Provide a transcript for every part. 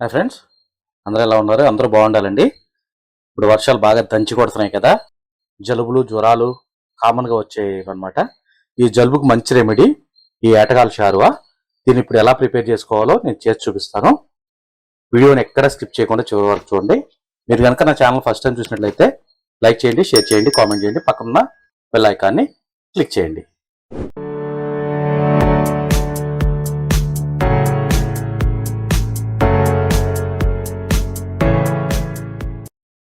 Hi friends అందరూ ఎలా ఉన్నారు? అందరూ బాగుండాలండి. ఇప్పుడు వర్షాలు బాగా దంచి కొడుతున్నాయి కదా. జలుబులు జ్వరాలు కామన్గా వచ్చాయి అనమాట ఈ జలుబుకు మంచి రెమెడీ ఈ ఏటగాల షారువా. దీన్ని ఇప్పుడు ఎలా ప్రిపేర్ చేసుకోవాలో నేను చేసి చూపిస్తాను. వీడియోని ఎక్కడ స్కిప్ చేయకుండా చివరి వరకు చూడండి. మీరు కనుక నా ఛానల్ ఫస్ట్ టైం చూసినట్లయితే లైక్ చేయండి షేర్ చేయండి కామెంట్ చేయండి. పక్కన బెల్ ఐకాన్ని క్లిక్ చేయండి.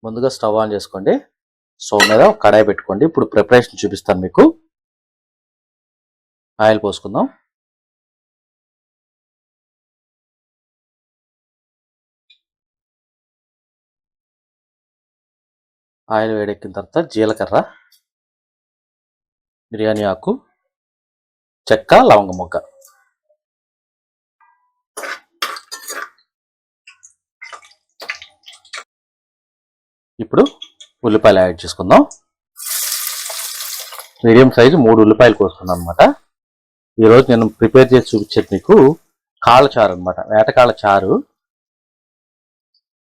ముందుగా స్టవ్ ఆన్ చేసుకోండి. స్టవ్ మీద ఒక కడాయి పెట్టుకోండి. ఇప్పుడు ప్రిపరేషన్ చూపిస్తాను మీకు. ఆయిల్ పోసుకుందాం. ఆయిల్ వేడెక్కిన తర్వాత జీలకర్ర బిర్యానీ ఆకు చెక్క లవంగ మొగ్గ ఇప్పుడు ఉల్లిపాయలు యాడ్ చేసుకుందాం. మీడియం సైజు మూడు ఉల్లిపాయలు కోసుకున్నాం అనమాట ఈరోజు నేను ప్రిపేర్ చేసి చూపించేది మీకు కాళ్ళ చారు అనమాట వేటకాళ్ళ చారు.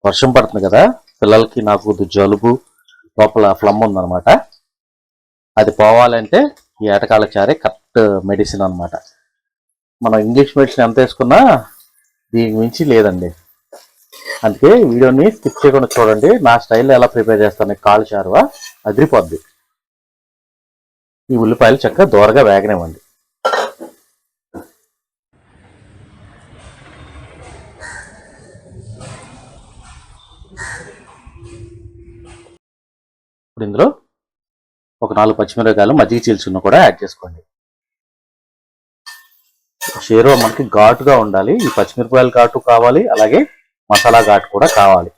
వర్షం పడుతుంది కదా పిల్లలకి నాకు జలుబు లోపల ఫ్లమ్ ఉందనమాట అది పోవాలంటే ఈ ఏటకాళ్ళ చారే కరెక్ట్ మెడిసిన్ అన్నమాట. మనం ఇంగ్లీష్ మెడిసిన్ ఎంత వేసుకున్నా దీనికి మించి లేదండి. అందుకే వీడియోని స్కిప్ చేయకుండా చూడండి. నా స్టైల్లో ఎలా ప్రిపేర్ చేస్తాను కాలు చారువా అదిరిపోద్ది. ఈ ఉల్లిపాయలు చక్కగా దూరగా వేగనివ్వండి. ఇప్పుడు ఇందులో ఒక నాలుగు పచ్చిమిరపకాయలు మజ్జిగ చీల్చున్న కూడా యాడ్ చేసుకోండి. షేర్వా మనకి ఘాటుగా ఉండాలి. ఈ పచ్చిమిరపకాయలు ఘాటు కావాలి. అలాగే మసాలా ఘాటు కూడా కావాలి.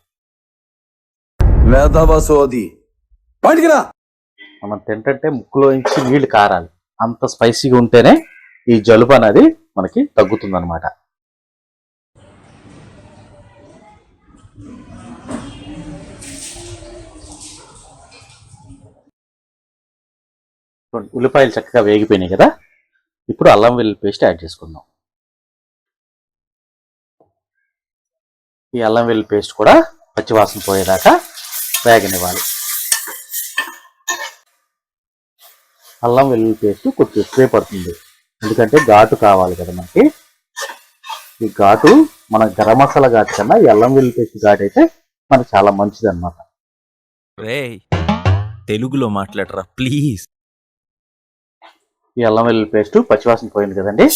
సోది మనం తింటుంటే ముక్కులో నుంచి నీళ్ళు కారాలి. అంత స్పైసీగా ఉంటేనే ఈ జలుబు అనేది మనకి తగ్గుతుంది అనమాట ఉల్లిపాయలు చక్కగా వేగిపోయినాయి కదా. ఇప్పుడు అల్లం వెల్లుల్లి పేస్ట్ యాడ్ చేసుకుందాం. ఈ అల్లం వెల్లుల్లి పేస్ట్ కూడా పచ్చివాసన పోయేదాకా వేగనివ్వాలి. అల్లం వెల్లుల్లి పేస్ట్ కొంచెం ఎక్కువే పడుతుంది. ఎందుకంటే ఘాటు కావాలి కదా మనకి. ఈ ఘాటు మన గరం మసాలా ఘాటు కన్నా ఈ అల్లం వెల్లుల్లి పేస్ట్ ఘాటు అయితే మనకి చాలా మంచిది అనమాట తెలుగులో మాట్లాడరా ప్లీజ్. ఈ అల్లం వెల్లుల్లి పేస్ట్ పచ్చివాసన పోయింది కదండి.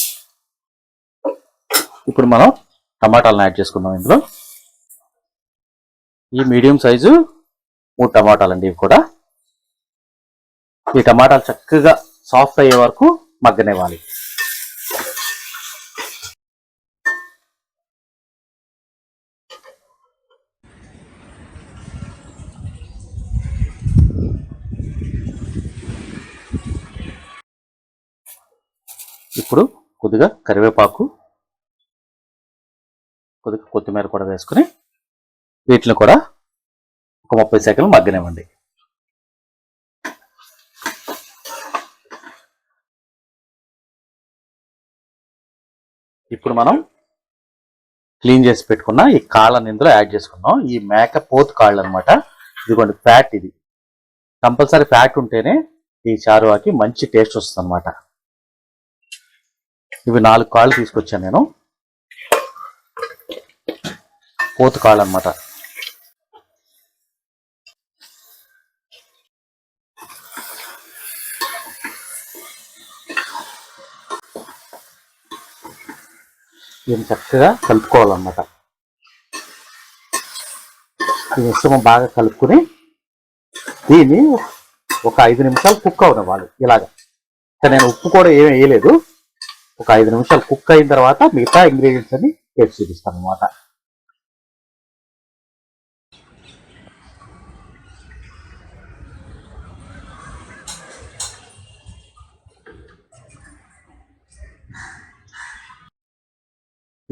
ఇప్పుడు మనం టమాటాలను యాడ్ చేసుకుందాం ఇందులో. ఈ మీడియం సైజు మూడు టమాటాలండి ఇవి కూడా. ఈ టమాటాలు చక్కగా సాఫ్ట్ అయ్యే వరకు మగ్గనివ్వాలి. ఇప్పుడు కొద్దిగా కరివేపాకు కొద్దిగా కొత్తిమీర కూడా వేసుకుని వీటిని కూడా ఒక ముప్పై సెకండ్లు మగ్గనివ్వండి. ఇప్పుడు మనం క్లీన్ చేసి పెట్టుకున్న ఈ కాళ్ళని ఇందులో యాడ్ చేసుకున్నాం ఈ మేక పోతు కాళ్ళు అనమాట ఇదిగోండి ఫ్యాట్ ఇది. కంపల్సరీ ఫ్యాట్ ఉంటేనే ఈ చారువాకి మంచి టేస్ట్ వస్తుంది అనమాట ఇవి నాలుగు కాళ్ళు తీసుకొచ్చాను నేను. పోతు కాళ్ళు అనమాట దీన్ని చక్కగా కలుపుకోవాలన్నమాట. ఈ మిశ్రమం బాగా కలుపుకుని దీన్ని ఒక ఐదు నిమిషాలు కుక్ అవనివ్వాలి. ఇలాగ. ఇంకా నేను ఉప్పు కూడా ఏమీ వేయలేదు. ఒక ఐదు నిమిషాలు కుక్ అయిన తర్వాత మిగతా ఇంగ్రీడియంట్స్ అన్ని వేసి చూపిస్తాను అనమాట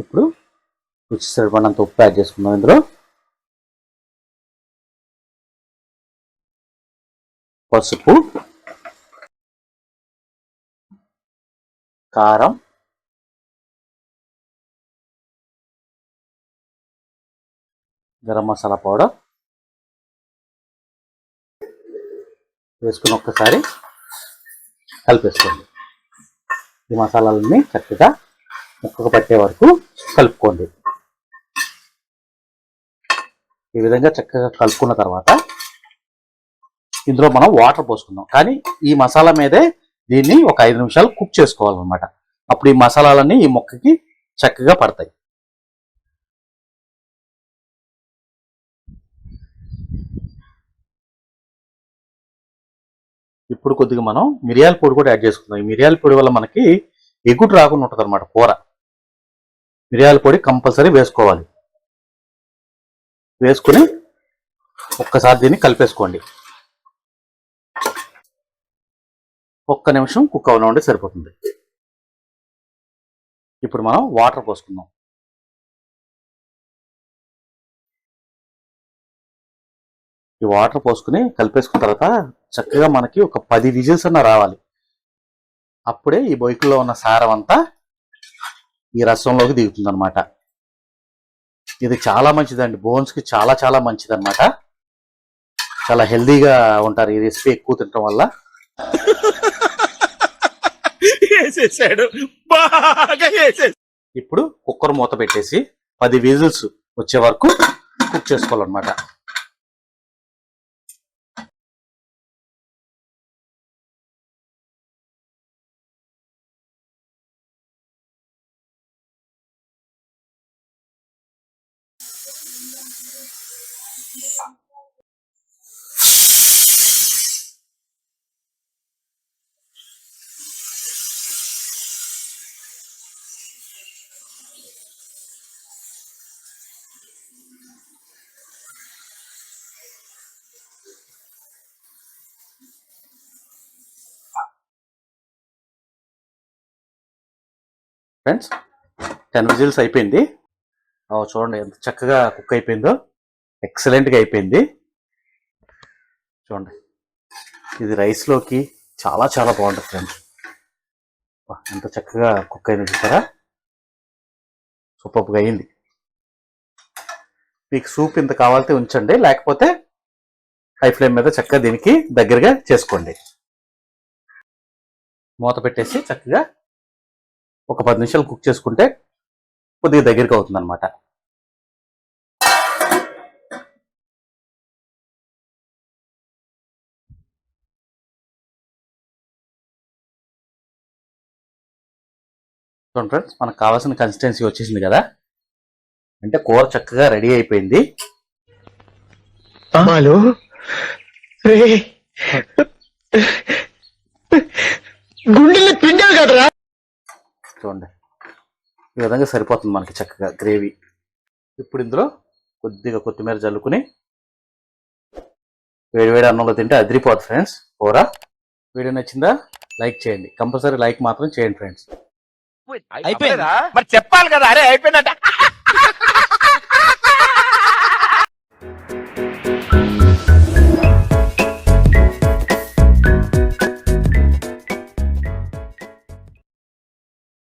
ఇప్పుడు రుచి సరిపడినంత ఉప్పు యాడ్ చేసుకుందాం ఇందులో. పసుపు కారం గరం మసాలా పౌడర్ వేసుకుని ఒక్కసారి కలిపేసుకోండి. ఈ మసాలాలన్నీ చక్కగా ముక్కకు పట్టే వరకు కలుపుకోండి. ఈ విధంగా చక్కగా కలుపుకున్న తర్వాత ఇందులో మనం వాటర్ పోసుకుందాం. కానీ ఈ మసాలా మీదే దీన్ని ఒక ఐదు నిమిషాలు కుక్ చేసుకోవాలన్నమాట. అప్పుడు ఈ మసాలాలన్నీ ఈ మొక్కకి చక్కగా పడతాయి. ఇప్పుడు కొద్దిగా మనం మిరియాల పొడి కూడా యాడ్ చేసుకుందాం. ఈ మిరియాల పొడి వల్ల మనకి ఎగుడు రాకుండా ఉంటుంది అనమాట కూర. మిరియాల పొడి కంపల్సరీ వేసుకోవాలి. వేసుకుని ఒక్కసారి దీన్ని కలిపేసుకోండి. ఒక్క నిమిషం కుక్ అవనివ్వండి సరిపోతుంది. ఇప్పుడు మనం వాటర్ పోసుకుందాం. ఈ వాటర్ పోసుకుని కలిపేసుకున్న తర్వాత చక్కగా మనకి ఒక పది విజిల్స్ అన్న రావాలి. అప్పుడే ఈ బొయ్కుల్లో ఉన్న సారం అంతా ఈ రసంలోకి దిగుతుంది అనమాట ఇది చాలా మంచిదండి. బోన్స్కి చాలా చాలా మంచిది అనమాట చాలా హెల్దీగా ఉంటారు ఈ రెసిపీ ఎక్కువ తినడం వల్ల. ఇప్పుడు కుక్కర్ మూత పెట్టేసి పది విజిల్స్ వచ్చే వరకు కుక్ చేసుకోవాలన్నమాట. ఫ్రెండ్స్ టెన్ విజిల్స్ అయిపోయింది. చూడండి ఎంత చక్కగా కుక్ అయిపోయిందో. ఎక్సలెంట్గా అయిపోయింది. చూడండి. ఇది రైస్లోకి చాలా చాలా బాగుంటుంది ఫ్రెండ్స్ ఎంత చక్కగా కుక్ అయింది చూసారా? సూపర్గా అయింది. మీకు సూప్ ఇంత కావాలితే ఉంచండి. లేకపోతే హై ఫ్లేమ్ మీద చక్కగా దీనికి దగ్గరగా చేసుకోండి. మూత పెట్టేసి చక్కగా ఒక పది నిమిషాలు కుక్ చేసుకుంటే కొద్దిగా దగ్గరికి అవుతుంది అనమాట చూడండి ఫ్రెండ్స్ మనకు కావాల్సిన కన్సిస్టెన్సీ వచ్చేసింది కదా. అంటే కూర చక్కగా రెడీ అయిపోయింది. హలో రే. గుండెలు పిండాలి కదరా. చూడండి. ఈ విధంగా సరిపోతుంది మనకి చక్కగా గ్రేవీ ఇప్పుడు ఇందులో కొద్దిగా కొత్తిమీర జల్లుకుని వేడి వేడి అన్నంలో తింటే అదిరిపోతుంది ఫ్రెండ్స్ కూర. వీడియో నచ్చిందా? లైక్ చేయండి. కంపల్సరీ లైక్ మాత్రం చేయండి ఫ్రెండ్స్ అయిపోయిందా. మరి చెప్పాలి కదా. అరే అయిపోయిందంట.